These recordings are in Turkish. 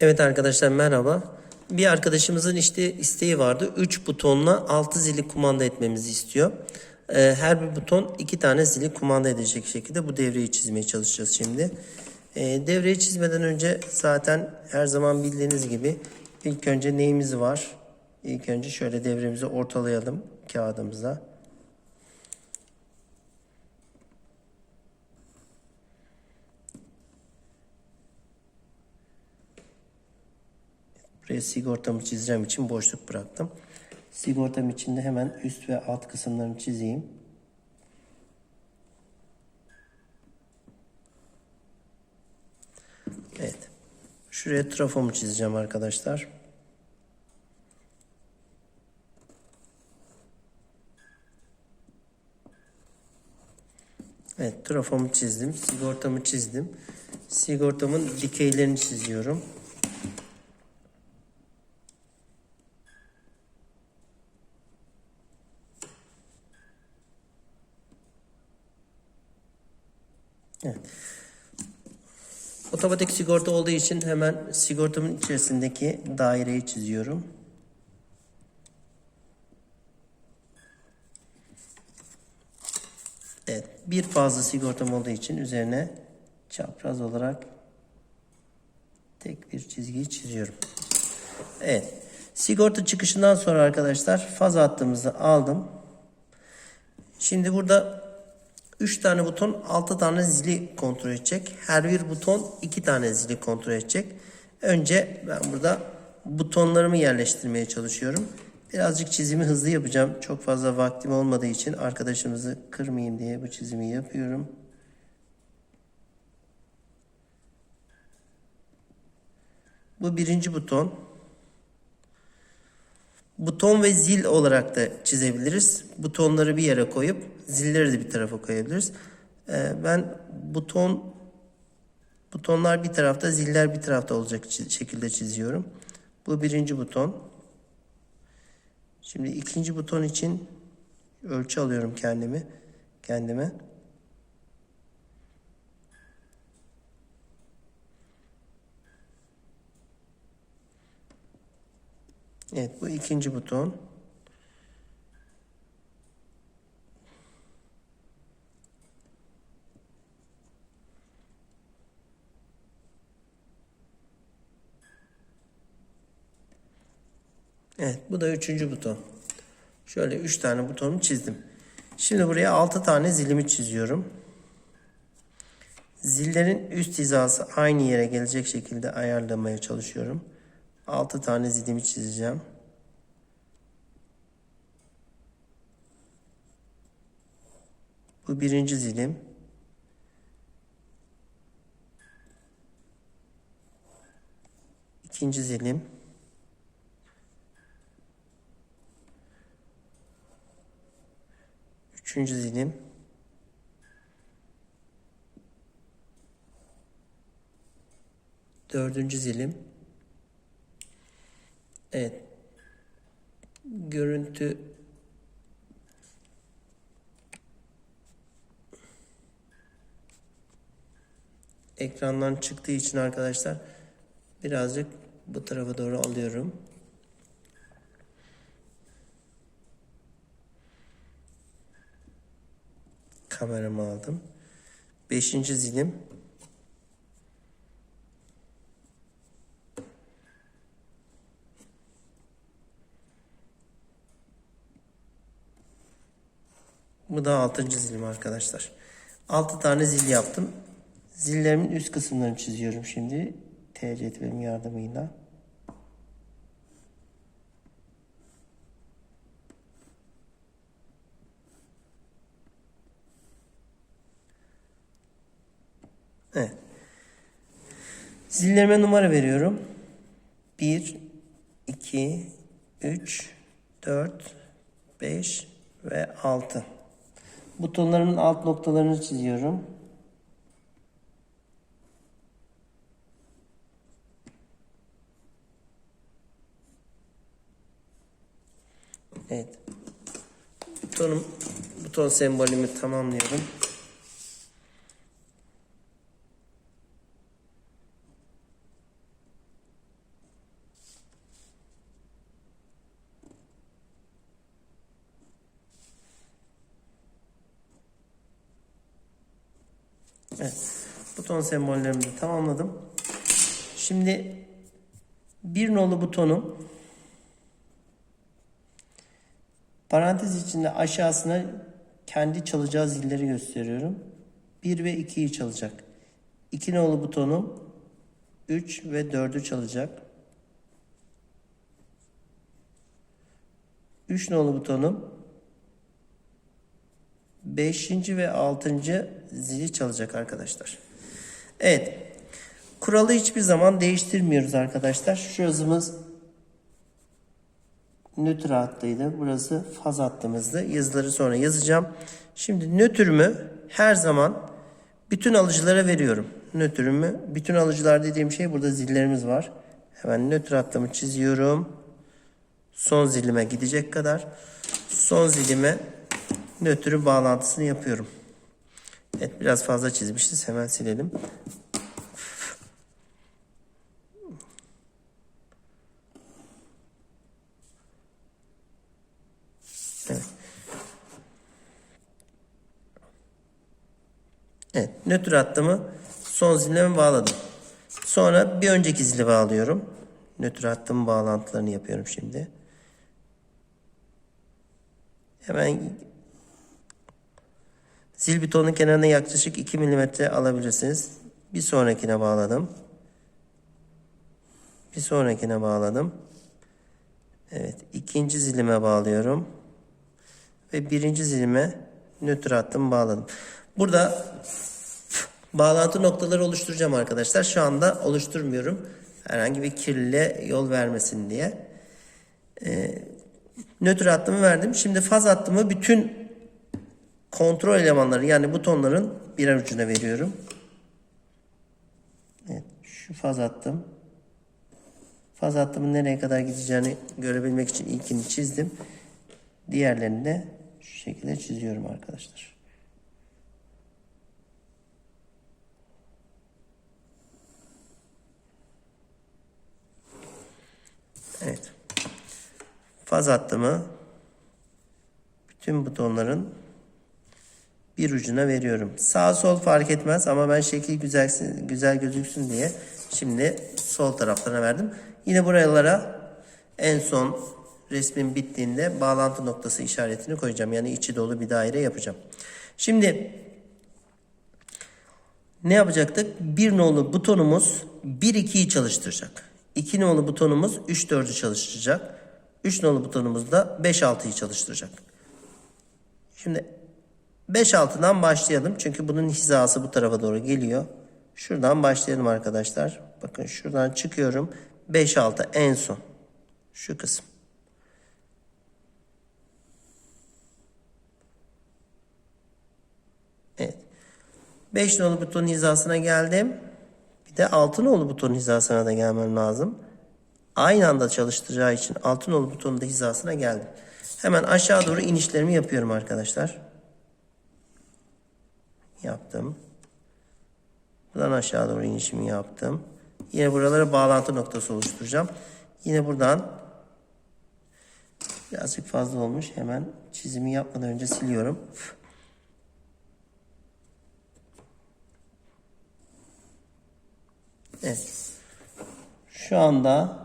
Evet arkadaşlar merhaba. Bir arkadaşımızın işte isteği vardı. 3 butonla 6 zili kumanda etmemizi istiyor. Ee, her bir buton 2 tane zili kumanda edecek şekilde bu devreyi çizmeye çalışacağız şimdi. Ee, devreyi çizmeden önce zaten her zaman bildiğiniz gibi ilk önce neyimiz var? İlk önce şöyle devremizi ortalayalım kağıdımıza. Buraya sigortamı çizeceğim için boşluk bıraktım. Sigortam için de hemen üst ve alt kısımlarını çizeyim. Evet. Şuraya trafomu çizeceğim arkadaşlar. Evet, trafomu çizdim. Sigortamı çizdim. Sigortamın dikeylerini çiziyorum. Evet. Otomatik sigorta olduğu için hemen sigortamın içerisindeki daireyi çiziyorum. Evet, bir fazla sigortam olduğu için üzerine çapraz olarak tek bir çizgiyi çiziyorum. Evet. Sigorta çıkışından sonra arkadaşlar faz hattımızı aldım. Şimdi burada 3 tane buton 6 tane zili kontrol edecek. Her bir buton 2 tane zili kontrol edecek. Önce ben burada butonlarımı yerleştirmeye çalışıyorum. Birazcık çizimi hızlı yapacağım. Çok fazla vaktim olmadığı için arkadaşımızı kırmayayım diye bu çizimi yapıyorum. Bu birinci buton. Buton ve zil olarak da çizebiliriz. Butonları bir yere koyup zilleri de bir tarafa koyabiliriz. Ee, ben buton butonlar bir tarafta, ziller bir tarafta olacak şekilde çiziyorum. Bu birinci buton. Şimdi ikinci buton için ölçü alıyorum kendimi kendime. Evet bu ikinci buton. Evet bu da üçüncü buton. Şöyle üç tane butonumu çizdim. Şimdi buraya altı tane zilimi çiziyorum. Zillerin üst hizası aynı yere gelecek şekilde ayarlamaya çalışıyorum. 6 tane zilimi çizeceğim. Bu birinci zilim. İkinci zilim. Üçüncü zilim. Dördüncü zilim. Evet. Görüntü ekrandan çıktığı için arkadaşlar birazcık bu tarafa doğru alıyorum. Kameramı aldım. Beşinci zilim. Da altıncı zilim arkadaşlar. Altı tane zil yaptım. Zillerimin üst kısımlarını çiziyorum şimdi. T yardımıyla. Evet. Zillerime numara veriyorum. 1, 2, 3, 4, 5 ve 6. Butonlarımın alt noktalarını çiziyorum. Evet. Butonum, buton sembolümü tamamlıyorum. Evet. Buton sembollerimi de tamamladım. Şimdi bir nolu butonum parantez içinde aşağısına kendi çalacağı zilleri gösteriyorum. 1 ve 2'yi çalacak. 2 nolu butonum 3 ve 4'ü çalacak. 3 nolu butonum 5. ve 6. zili çalacak arkadaşlar. Evet. Kuralı hiçbir zaman değiştirmiyoruz arkadaşlar. Şu yazımız nötr hattıydı. Burası faz hattımızdı. Yazıları sonra yazacağım. Şimdi nötrümü her zaman bütün alıcılara veriyorum. Nötrümü bütün alıcılar dediğim şey burada zillerimiz var. Hemen nötr hattımı çiziyorum. Son zilime gidecek kadar. Son zilime nötrü bağlantısını yapıyorum. Evet biraz fazla çizmişiz. Hemen silelim. Evet. Evet, nötr hattımı son zilime bağladım. Sonra bir önceki zili bağlıyorum. Nötr hattımın bağlantılarını yapıyorum şimdi. Hemen zil butonun kenarına yaklaşık 2 mm alabilirsiniz. Bir sonrakine bağladım. Bir sonrakine bağladım. Evet, ikinci zilime bağlıyorum. Ve birinci zilime nötr hattımı bağladım. Burada bağlantı noktaları oluşturacağım arkadaşlar. Şu anda oluşturmuyorum. Herhangi bir kirliliğe yol vermesin diye. Ee, nötr hattımı verdim. Şimdi faz hattımı bütün kontrol elemanları yani butonların birer ucuna veriyorum. Evet, şu faz hattım. Faz hattımın nereye kadar gideceğini görebilmek için ilkini çizdim. Diğerlerini de şu şekilde çiziyorum arkadaşlar. Evet. Faz hattımı bütün butonların bir ucuna veriyorum. Sağ sol fark etmez ama ben şekil güzel, güzel gözüksün diye şimdi sol taraflarına verdim. Yine buralara en son resmin bittiğinde bağlantı noktası işaretini koyacağım. Yani içi dolu bir daire yapacağım. Şimdi ne yapacaktık? Bir nolu butonumuz 1-2'yi çalıştıracak. 2 nolu butonumuz 3-4'ü çalıştıracak. 3 nolu butonumuz da 5-6'yı çalıştıracak. Şimdi 5-6'dan başlayalım. Çünkü bunun hizası bu tarafa doğru geliyor. Şuradan başlayalım arkadaşlar. Bakın şuradan çıkıyorum. 5-6 en son. Şu kısım. Evet. 5 nolu butonun hizasına geldim. Bir de 6 nolu butonun hizasına da gelmem lazım. Aynı anda çalıştıracağı için 6 nolu butonun da hizasına geldim. Hemen aşağı doğru inişlerimi yapıyorum arkadaşlar. Yaptım. Buradan aşağı doğru inişimi yaptım. Yine buralara bağlantı noktası oluşturacağım. Yine buradan birazcık fazla olmuş. Hemen çizimi yapmadan önce siliyorum. Evet. Şu anda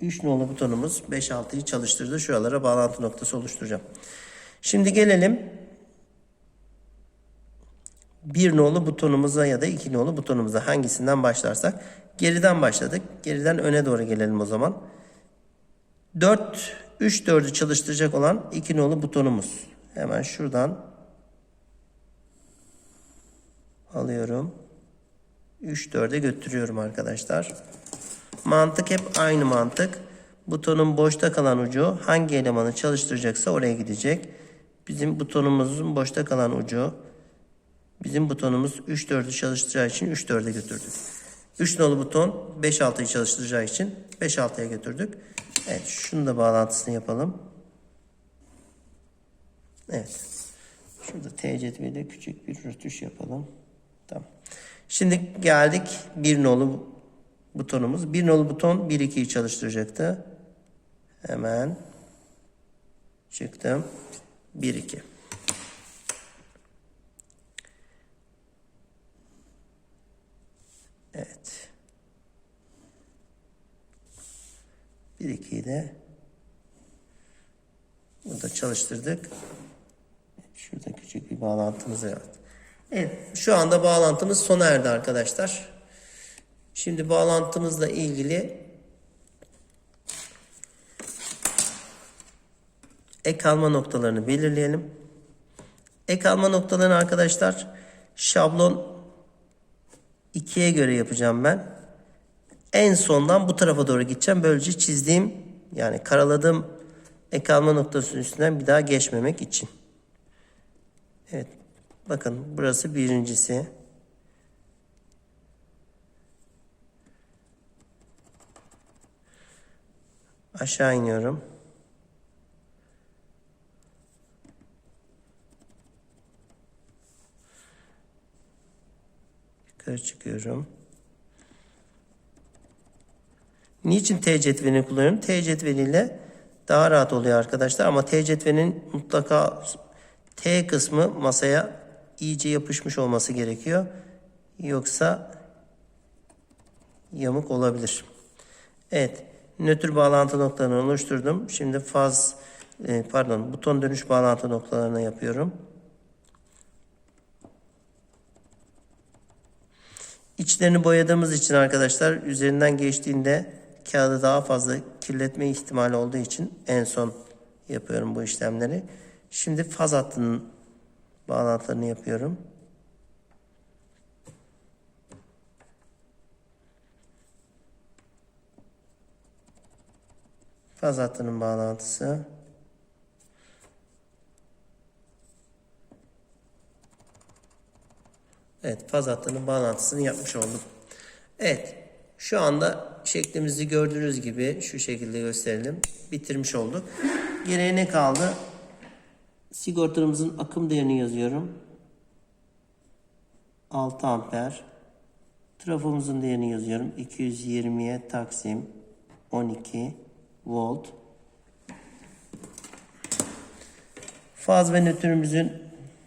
3 nolu butonumuz 5-6'yı çalıştırdı. Şuralara bağlantı noktası oluşturacağım. Şimdi gelelim bir nolu butonumuza ya da iki nolu butonumuza hangisinden başlarsak. Geriden başladık. Geriden öne doğru gelelim o zaman. 4, 3, 4'ü çalıştıracak olan iki nolu butonumuz. Hemen şuradan alıyorum. 3, 4'e götürüyorum arkadaşlar. Mantık hep aynı mantık. Butonun boşta kalan ucu hangi elemanı çalıştıracaksa oraya gidecek. Bizim butonumuzun boşta kalan ucu Bizim butonumuz 3-4'ü çalıştıracağı için 3-4'e götürdük. 3 nolu buton 5-6'yı çalıştıracağı için 5-6'ya götürdük. Evet şunu da bağlantısını yapalım. Evet. Şurada T cetveliyle küçük bir rötuş yapalım. Tamam. Şimdi geldik bir nolu butonumuz. Bir nolu buton 1-2'yi çalıştıracaktı. Hemen çıktım. 1-2. Evet. Bir iki iğne. Bunu da çalıştırdık. Şurada küçük bir bağlantımız yaptık. Evet. Şu anda bağlantımız sona erdi arkadaşlar. Şimdi bağlantımızla ilgili ek alma noktalarını belirleyelim. Ek alma noktalarını arkadaşlar şablon 2'ye göre yapacağım ben. En sondan bu tarafa doğru gideceğim. Böylece çizdiğim yani karaladığım ek alma noktasının üstünden bir daha geçmemek için. Evet. Bakın burası birincisi. Aşağı iniyorum. Yukarı çıkıyorum. Niçin T cetvelini kullanıyorum? T cetveliyle daha rahat oluyor arkadaşlar ama T cetvelinin mutlaka T kısmı masaya iyice yapışmış olması gerekiyor. Yoksa yamuk olabilir. Evet. Nötr bağlantı noktalarını oluşturdum. Şimdi faz e, pardon buton dönüş bağlantı noktalarını yapıyorum. İçlerini boyadığımız için arkadaşlar üzerinden geçtiğinde kağıdı daha fazla kirletme ihtimali olduğu için en son yapıyorum bu işlemleri. Şimdi faz hattının bağlantılarını yapıyorum. Faz hattının bağlantısı. Evet faz hattının bağlantısını yapmış oldum. Evet şu anda şeklimizi gördüğünüz gibi şu şekilde gösterelim. Bitirmiş olduk. Geriye ne kaldı? Sigortamızın akım değerini yazıyorum. 6 amper. Trafomuzun değerini yazıyorum. 220'ye taksim 12 volt. Faz ve nötrümüzün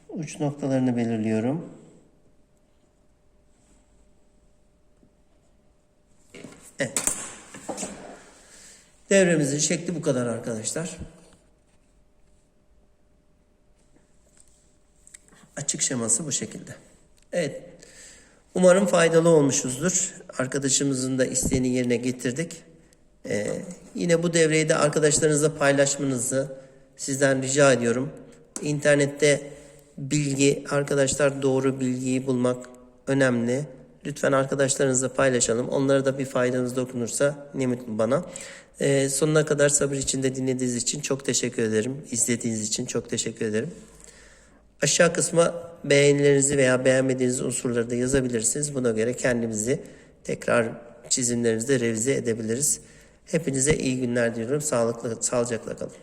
uç noktalarını belirliyorum. Devremizin şekli bu kadar arkadaşlar. Açık şeması bu şekilde. Evet. Umarım faydalı olmuşuzdur. Arkadaşımızın da isteğini yerine getirdik. Ee, yine bu devreyi de arkadaşlarınızla paylaşmanızı sizden rica ediyorum. İnternette bilgi, arkadaşlar doğru bilgiyi bulmak önemli. Lütfen arkadaşlarınızla paylaşalım. Onlara da bir faydanız dokunursa ne mutlu bana. Ee, sonuna kadar sabır içinde dinlediğiniz için çok teşekkür ederim. İzlediğiniz için çok teşekkür ederim. Aşağı kısma beğenilerinizi veya beğenmediğiniz unsurları da yazabilirsiniz. Buna göre kendimizi tekrar çizimlerinizde revize edebiliriz. Hepinize iyi günler diliyorum. Sağlıklı, sağlıcakla kalın.